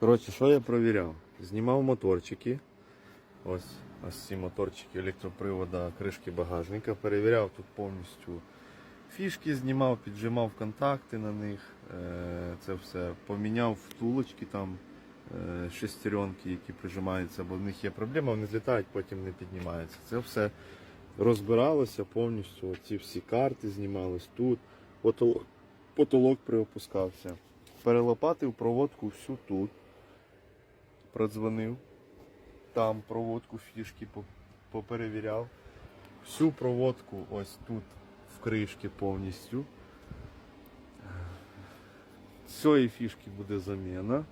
Коротше, що я провіряв? Знімав моторчики. Ось, ось ці моторчики електропривода, кришки багажника. Перевіряв тут повністю фішки, знімав, піджимав контакти на них. Е, Це все поміняв втулочки там е, шестеренки, які прижимаються, бо в них є проблема, вони злітають, потім не піднімаються. Це все розбиралося повністю. Ці всі карти знімались тут. Потолок, потолок приопускався. Перелопатив проводку всю тут. Продзвонив. Там проводку фішки поперевіряв. Всю проводку ось тут в кришки повністю. Цієї фішки буде заміна.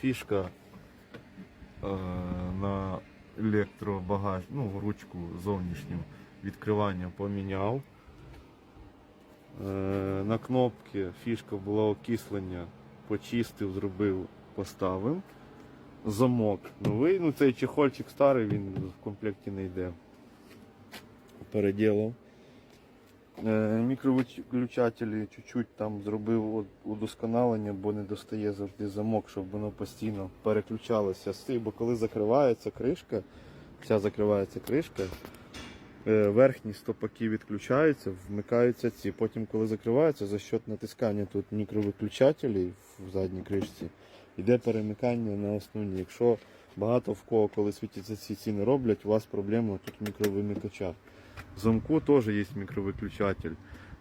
Фішка е, на електробагаж, ну, ручку зовнішню відкривання поміняв. Е, на кнопки фішка була окислення, почистив, зробив, поставив. Замок новий, ну цей чехольчик старий, він в комплекті не йде. Переділав. Е, Мікровиключателі чуть-чуть там зробив удосконалення, бо не достає завжди замок, щоб воно постійно переключалося з цих, бо коли закривається кришка, вся закривається кришка, е, верхні стопаки відключаються, вмикаються ці. Потім, коли закриваються, за счет натискання тут мікровиключателів в задній кришці, йде перемикання на основні. Якщо багато в кого, коли світяться ці ціни роблять, у вас проблема тут мікровимикача. В замку теж є мікровиключатель.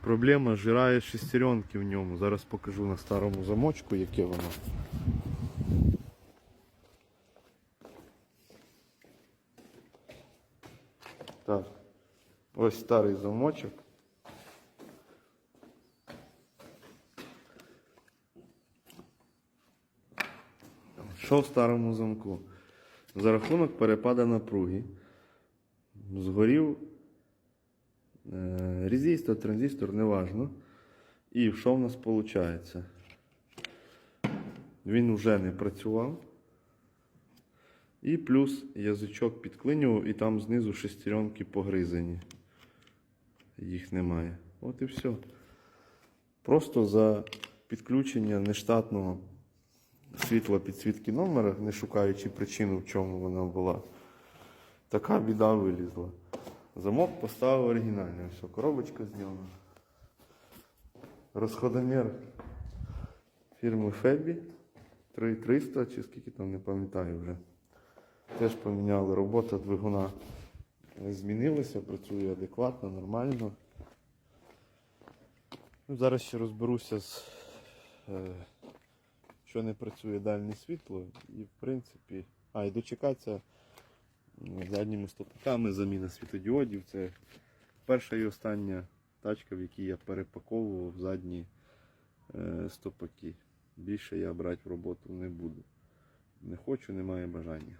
Проблема зжирає шестеренки в ньому. Зараз покажу на старому замочку, яке воно. Так. Ось старий замочок. Що в старому замку? За рахунок перепада напруги згорів е, резистор, транзистор, неважно. І що в нас виходить? Він вже не працював. І плюс язичок підклинював, і там знизу шестеренки погризані. Їх немає. От і все. Просто за підключення нештатного світла підсвітки номера, не шукаючи причину, в чому вона була. Така біда вилізла. Замок поставив оригінальний. Все, коробочка зроблена. Розходомір фірми Фебі 3300 чи скільки там не пам'ятаю вже. Теж поміняли робота двигуна. Змінилася, працює адекватно, нормально. Ну, зараз ще розберуся з е, що не працює дальнє світло. І в принципі. А, і дочекатися задніми стопаками заміна світодіодів. Це перша і остання тачка, в якій я перепаковував задні е, стопаки. Більше я брати в роботу не буду. Не хочу, немає бажання.